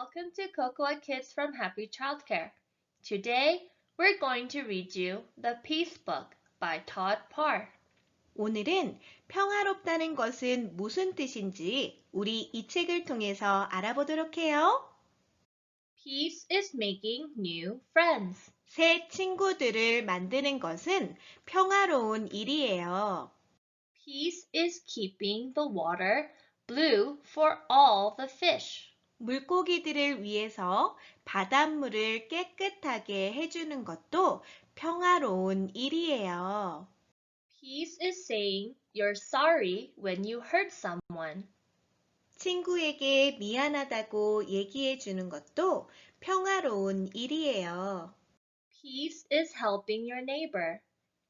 Welcome to Cocoa Kids from Happy Childcare. Today, we're going to read you The Peace Book by Todd Parr. 오늘은 평화롭다는 것은 무슨 뜻인지 우리 이 책을 통해서 알아보도록 해요. Peace is making new friends. 새 친구들을 만드는 것은 평화로운 일이에요. Peace is keeping the water blue for all the fish. 물고기들을 위해서 바닷물을 깨끗하게 해주는 것도 평화로운 일이에요. Peace is saying you're sorry when you hurt someone. 친구에게 미안하다고 얘기해 주는 것도 평화로운 일이에요. Peace is helping your neighbor.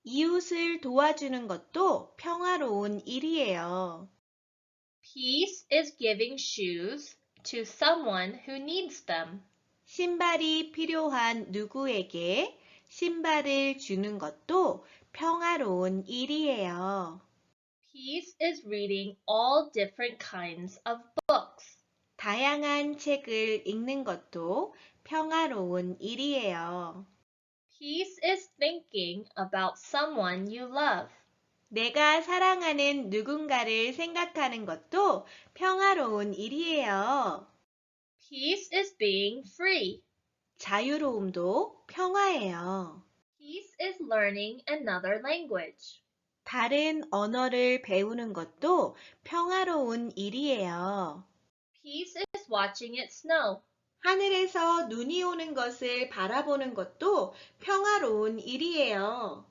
이웃을 도와주는 것도 평화로운 일이에요. Peace is giving shoes to someone who needs them. 신발이 필요한 누구에게 신발을 주는 것도 평화로운 일이에요. Peace is reading all different kinds of books. 다양한 책을 읽는 것도 평화로운 일이에요. Peace is thinking about someone you love. 내가 사랑하는 누군가를 생각하는 것도 평화로운 일이에요. Peace is being free. 자유로움도 평화예요. Peace is learning another language. 다른 언어를 배우는 것도 평화로운 일이에요. Peace is watching it snow. 하늘에서 눈이 오는 것을 바라보는 것도 평화로운 일이에요.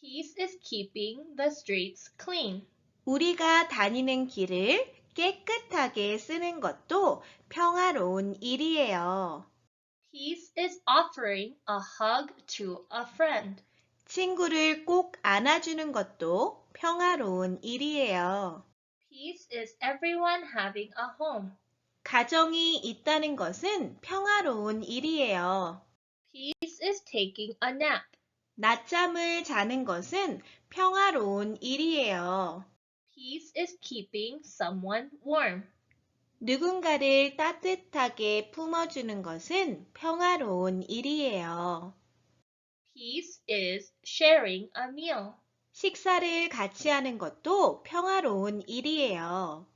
Peace is keeping the streets clean. 우리가 다니는 길을 깨끗하게 쓰는 것도 평화로운 일이에요. Peace is offering a hug to a friend. 친구를 꼭 안아주는 것도 평화로운 일이에요. Peace is everyone having a home. 가정이 있다는 것은 평화로운 일이에요. Peace is taking a nap. 낮잠을 자는 것은 평화로운 일이에요. Peace is keeping someone warm. 누군가를 따뜻하게 품어주는 것은 평화로운 일이에요. Peace is sharing a meal. 식사를 같이 하는 것도 평화로운 일이에요.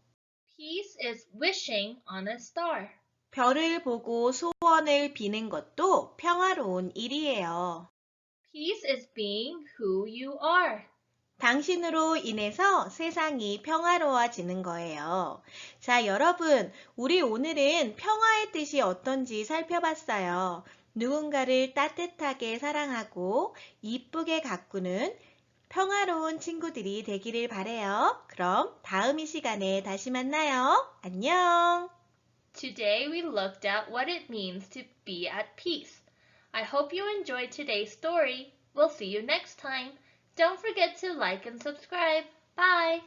Peace is wishing on a star. 별을 보고 소원을 비는 것도 평화로운 일이에요. Peace is being who you are. 당신으로 인해서 세상이 평화로워지는 거예요. 자, 여러분, 우리 오늘은 평화의 뜻이 어떤지 살펴봤어요. 누군가를 따뜻하게 사랑하고 이쁘게 가꾸는 평화로운 친구들이 되기를 바래요. 그럼 다음 이 시간에 다시 만나요. 안녕. Today we looked at what it means to be at peace. I hope you enjoyed today's story. We'll see you next time. Don't forget to like and subscribe. Bye!